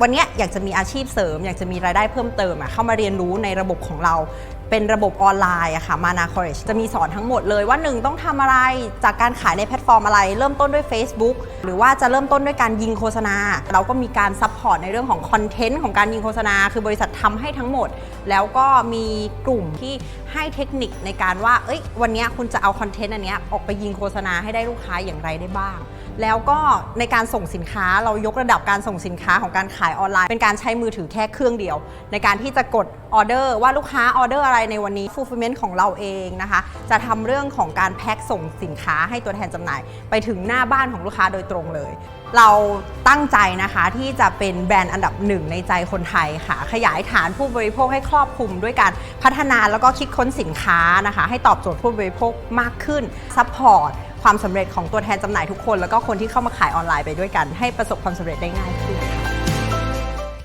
วันนี้อยากจะมีอาชีพเสริม อยากจะมีรายได้เพิ่มเติมเข้ามาเรียนรู้ในระบบของเรา เป็นระบบออนไลน์อะค่ะมานาคอร์เรจะมีสอนทั้งหมดเลยว่าหนึ่งต้องทำอะไรจากการขายในแพลตฟอร์มอะไร เริ่มต้นด้วย Facebook หรือว่าจะเริ่มต้นด้วยการยิงโฆษณา เราก็มีการซัพพอร์ตในเรื่องของคอนเทนต์ของการยิงโฆษณา คือบริษัททำให้ทั้งหมด แล้วก็มีกลุ่มที่ให้เทคนิคในการว่าเอ้ยวันนี้คุณจะเอาคอนเทนต์อันนี้ออกไปยิงโฆษณาให้ได้ลูกค้าอย่างไรได้บ้าง แล้วก็ในการส่งสินค้าเรายกระดับการส่งสินค้าของการขายออนไลน์ เป็นการใช้มือถือแค่เครื่องเดียว ในการที่จะกดออเดอร์ว่าลูกค้าออเดอร์อะไรในวันนี้ fulfillment ของเราเองนะคะจะทำเรื่องของการแพ็คส่งสินค้าให้ตัวแทนจำหน่าย ไปถึงหน้าบ้านของลูกค้าโดยตรงเลย เราตั้งใจนะคะที่จะเป็นแบรนด์อันดับหนึ่งในใจคนไทยค่ะ ขยายฐานผู้บริโภคให้ครอบคลุมด้วยการพัฒนาแล้วก็คิดค้นสินค้านะคะ ให้ตอบโจทย์ผู้บริโภคมากขึ้นซัพพอร์ต ความสำเร็จของตัวแทนจำหน่ายทุกคน แล้วก็คนที่เข้ามาขายออนไลน์ไปด้วยกัน ให้ประสบความสำเร็จได้ง่ายขึ้นค่ะ